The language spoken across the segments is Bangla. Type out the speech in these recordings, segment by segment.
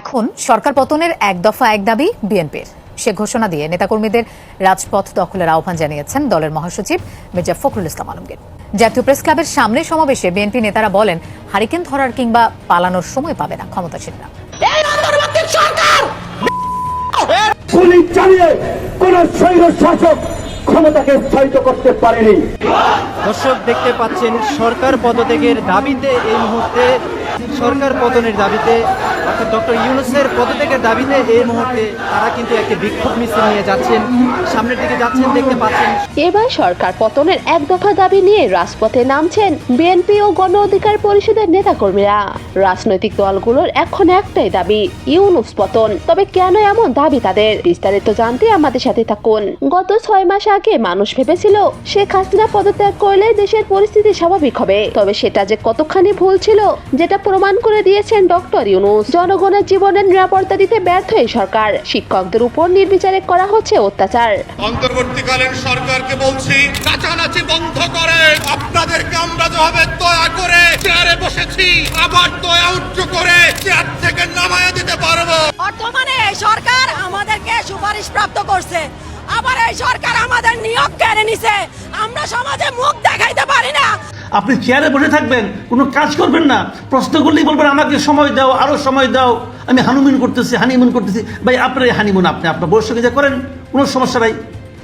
এখন সরকার পতনের এক দফা এক দাবি বিএনপির। সে ঘোষণা দিয়ে নেতাকর্মীদের রাজপথ দখলের আহ্বান জানিয়েছেন দলের মহাসচিব মির্জা ফখরুল ইসলাম আলমগীর। জাতীয় প্রেস ক্লাবের সামনে সমাবেশে বিএনপি নেতারা বলেন হারিকেন ধরার কিংবা পালানোর সময় পাবে না ক্ষমতাসীনরা। এই অন্তর্বর্তী সরকার! গুলি চালিয়ে কোন স্বৈর শাসক ক্ষমতাকে স্থায়িত করতে পারেনি। দর্শক দেখতে পাচ্ছেন সরকার পদত্যাগের দাবিতে এই মুহূর্তে সরকার পতনের দাবিতে, অর্থাৎ ডক্টর ইউনুসের পদত্যাগের দাবিতে এই মুহূর্তে তারা কিন্তু একটি বিক্ষোভ মিছিল নিয়ে যাচ্ছেন। সামনের দিকে যাচ্ছেন, দেখতে পাচ্ছেন। এবার সরকার পতনের এক দফা দাবি নিয়ে রাজপথে নামছেন বিএনপি ও গণ অধিকার পরিষদের নেতাকর্মীরা। রাজনৈতিক দলগুলোর এখন একটাই দাবি, ইউনুস পতন। তবে কেন এমন দাবি তাদের? বিস্তারিত জানতে আমাদের সাথে থাকুন। গত ছয় মাস আগে মানুষ ভেবেছিল, শেখ হাসিনা পদত্যাগ করলে দেশের পরিস্থিতি স্বাভাবিক হবে। তবে সেটা যে কতখানি ভুল ছিল, যেটা প্রমাণ করে দিয়েছেন ডক্টর ইউনুস। জনগণের জীবনের নিরাপত্তা দিতে ব্যর্থ এই সরকার। শিক্ষকদের উপর নির্বিচারে করা হচ্ছে অত্যাচার। অন্তর্বর্তীকালীন সরকারকে বলছি কাছাকাছি বন্ধ করে। আপনাদেরকে আমরা যেভাবে দয়া করে চেয়ারে বসেছি আবার দয়া উচ্চ করে চেয়ার থেকে নামায় দিতে পারব। বর্তমানে সরকার আমাদেরকে সুপারিশ প্রাপ্ত করছে। আবার এই সরকার আমাদের নিয়োগ কেড়ে নিছে। আমরা সমাজে মুখ দেখাইতে পারি না। আপনি চেয়ারে বসে থাকবেন, কোনো কাজ করবেন না। প্রশ্ন করলেই বলবেন, আমাকে সময় দাও আরও সময় দাও। আমি হানুমিন করতেছি হানিমুন করতেছি। ভাই, আপনার হানিমুন আপনি, আপনার বয়সকে যা করেন, কোনো সমস্যা নাই।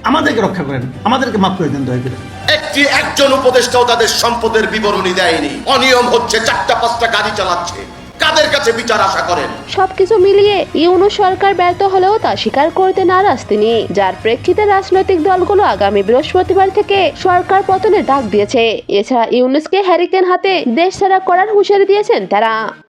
আমাদেরকে রক্ষা করেন, আমাদেরকে মাফ করে দেন, দয়া করে। একটি একজন উপদেষ্টাও তাদের সম্পদের বিবরণী দেয়নি। অনিয়ম হচ্ছে, চারটা পাঁচটা গাড়ি চালাচ্ছে। কাদের কাছে বিচার আশা করেন? সবকিছু মিলিয়ে ইউনুস সরকার ব্যর্থ হলেও তা স্বীকার করতে নারাজ তিনি, যার প্রেক্ষিতে রাজনৈতিক দলগুলো আগামী বৃহস্পতিবার থেকে সরকার পতনের ডাক দিয়েছে। এছাড়া ইউনুসকে হ্যারিকেন হাতে দেশ ছাড়া করার হুঁশিয়ারি দিয়েছেন তারা।